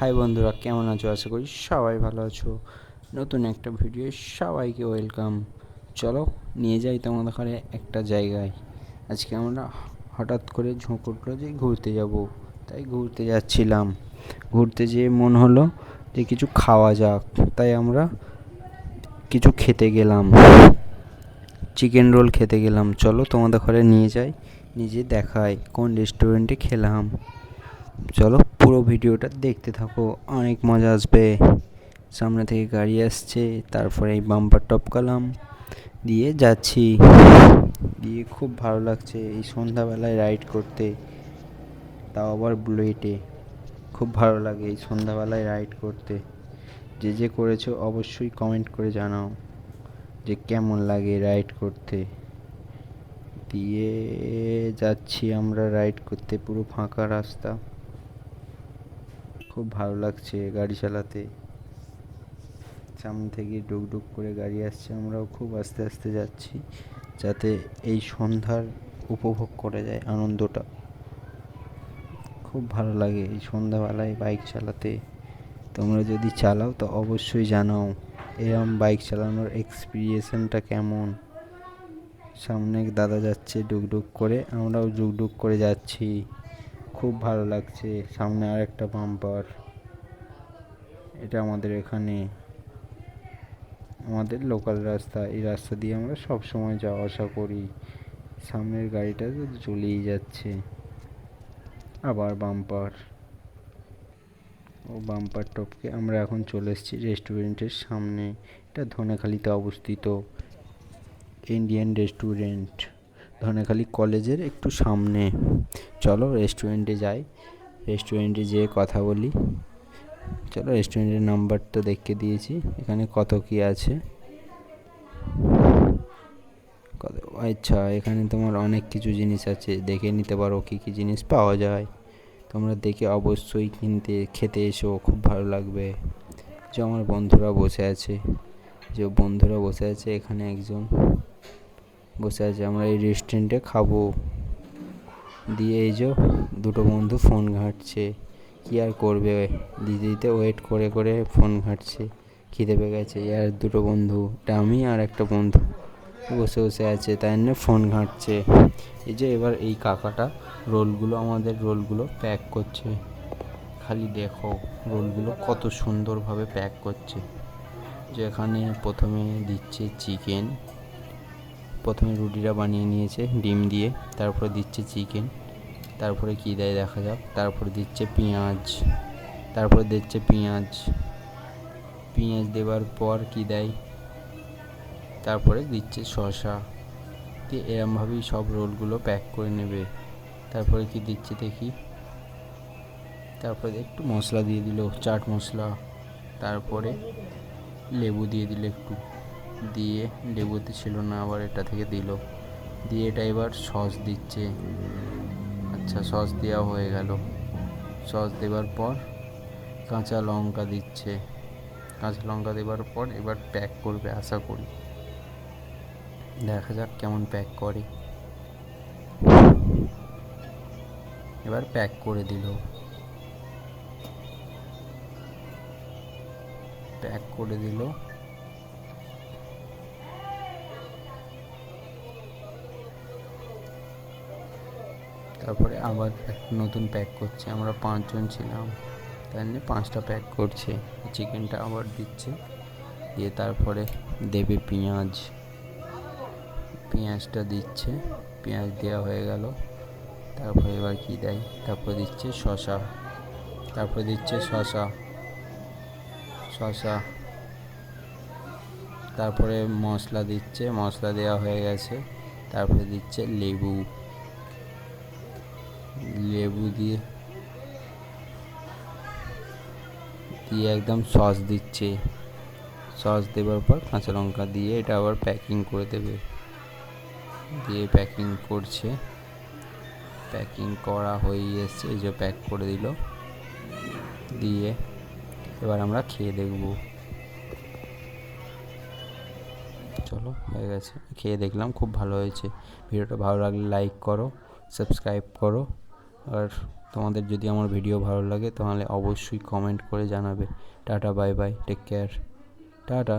High বন্ধুরা, কেমন আছো? আশা করি সবাই ভালো আছো। নতুন একটা ভিডিও সবাইকে ওয়েলকাম। চলো, নিয়ে যাই তোমাদের ঘরে একটা জায়গায়। আজকে আমরা হঠাৎ করে ঝোঁক উঠল যে ঘুরতে যাব। তাই ঘুরতে যাচ্ছিলাম। ঘুরতে যেয়ে মন হলো যে কিছু খাওয়া যাক। তাই আমরা কিছু খেতে গেলাম। চিকেন রোল খেতে গেলাম। চলো তোমাদের ঘরে নিয়ে যাই নিজে দেখাই কোন রেস্টুরেন্টে খেলাম। চলো পুরো ভিডিওটা দেখতে থাকো। অনেক মজা আসবে। সামনে থেকে গাড়ি আসছে, তারপরে এই বাম্পার টপকালাম, দিয়ে যাচ্ছি। দিয়ে খুব ভালো লাগছে এই সন্ধ্যাবেলায় রাইড করতে। তাও আবার বুলেটে খুব ভালো লাগে এই সন্ধ্যাবেলায় রাইড করতে। যে যে করেছ অবশ্যই কমেন্ট করে জানাও যে কেমন লাগে রাইড করতে। দিয়ে যাচ্ছি আমরা রাইড করতে পুরো ফাঁকা রাস্তা। খুব ভালো লাগছে গাড়ি চালাতে। সামনে থেকে ডুকডুক করে গাড়ি আসছে, আমরাও খুব আস্তে আস্তে যাচ্ছি, যাতে এই সন্ধ্যার উপভোগ করা যায় আনন্দটা। খুব ভালো লাগে এই সন্ধ্যাবেলায় বাইক চালাতে। তোমরা যদি চালাও তো অবশ্যই জানাও এরম বাইক চালানোর এক্সপিরিয়েশনটা কেমন। সামনে দাদা যাচ্ছে ডুকডুক করে, আমরাও ডুকডুক করে যাচ্ছি। খুব ভালো লাগছে। সামনে আর একটা বাম্পার এটা আমাদের এখানে। আমাদের লোকাল রাস্তা। এই রাস্তা দিয়ে আমরা সব সময় যাওয়া আসা করি। সামনের গাড়িটা তো চলেই যাচ্ছে। আবার বাম্পার ও বাম্পার টপকে আমরা এখন চলে এসেছি রেস্টুরেন্টের সামনে। এটা ধনেখালিতে অবস্থিত। ইন্ডিয়ান রেস্টুরেন্ট ধনেখালি কলেজের একটু সামনে। চলো রেস্টুরেন্টে যাই। রেস্টুরেন্টে যেয়ে কথা বলি। চলো রেস্টুরেন্টের নাম্বারটা দেখে দিয়েছি। এখানে কত কি আছে? কত? আচ্ছা এখানে তোমার অনেক কিছু জিনিস আছে। দেখে নিতে পারো কী কী জিনিস পাওয়া যায়। তোমরা দেখে অবশ্যই কিনতে, খেতে এসো, খুব ভালো লাগবে। যে আমার বন্ধুরা বসে আছে। যে বন্ধুরা বসে আছে, এখানে একজন। বসে আছে। আমরা এই রেস্টুরেন্টে খাব। দিয়ে এই যে দুটো বন্ধু ফোন ঘাঁটছে। কী আর করবে? দিতে দিতে ওয়েট করে করে ফোন ঘাঁটছে। খিদে পেয়ে গেছে। আর দুটো বন্ধু, এটা আমি আর একটা বন্ধু বসে বসে আছে। তাই জন্য ফোন ঘাঁটছে। এই যে এবার এই কাকাটা রোলগুলো, আমাদের রোলগুলো প্যাক করছে। খালি দেখো রোলগুলো কত সুন্দরভাবে প্যাক করছে। যেখানে প্রথমে দিচ্ছে চিকেন প্রথমে রুটিটা বানিয়ে নিয়েছে, ডিম দিয়ে, তারপরে দিচ্ছে চিকেন, তারপরে কী দেয় দেখা যাক, তারপরে দিচ্ছে পেঁয়াজ, তারপরে দিচ্ছে পেঁয়াজ পেঁয়াজ দেওয়ার পর কী দেয়, তারপরে দিচ্ছে শসা, দিয়ে এরমভাবেই সব রোলগুলো প্যাক করে নেবে, তারপরে কি দিচ্ছে দেখি, তারপরে একটু মশলা দিয়ে দিল, চাট মশলা, তারপরে লেবু দিয়ে দিল একটু। দিয়ে লেবুতে ছিল না, আবার এটা থেকে দিল। দিয়ে এটা এবার সস দিচ্ছে। আচ্ছা সস দেওয়া হয়ে গেল। সস দেওয়ার পর কাঁচা লঙ্কা দিচ্ছে। কাঁচা লঙ্কা দেওয়ার পর এবার প্যাক করবে, আশা করি। দেখা যাক কেমন প্যাক করে। এবার প্যাক করে দিল। প্যাক করে দিল। তারপরে আবার নতুন প্যাক করছে। আমরা পাঁচজন ছিলাম। তাই জন্য পাঁচটা প্যাক করছে। চিকেনটা আবার দিচ্ছে। দিয়ে তারপরে দেবে পেঁয়াজ। পেঁয়াজটা দিচ্ছে। পেঁয়াজ দেওয়া হয়ে গেল। তারপরে এবার কি দেয়? তারপরে দিচ্ছে শশা তারপরে দিচ্ছে শশা শশা তারপরে মশলা দিচ্ছে। মশলা দেওয়া হয়ে গেছে। তারপরে দিচ্ছে লেবু। লেবু দিয়ে দিয়ে একদম সস দিচ্ছে। সস দেওয়ার পর কাঁচা লঙ্কা দিয়ে এটা আবার প্যাকিং করে দেবে। দিয়ে প্যাকিং করছে। প্যাকিং করা হয়ে এসছে, এই যে প্যাক করে দিল। দিয়ে এবার আমরা খেয়ে দেখব। চলো, হয়ে গেছে। খেয়ে দেখলাম, খুব ভালো হয়েছে। ভিডিওটা ভালো লাগলে লাইক করো সাবস্ক্রাইব করো। আর তোমাদের যদি আমার ভিডিও ভালো লাগে তাহলে অবশ্যই কমেন্ট করে জানাবে। Tata bye bye take care tata.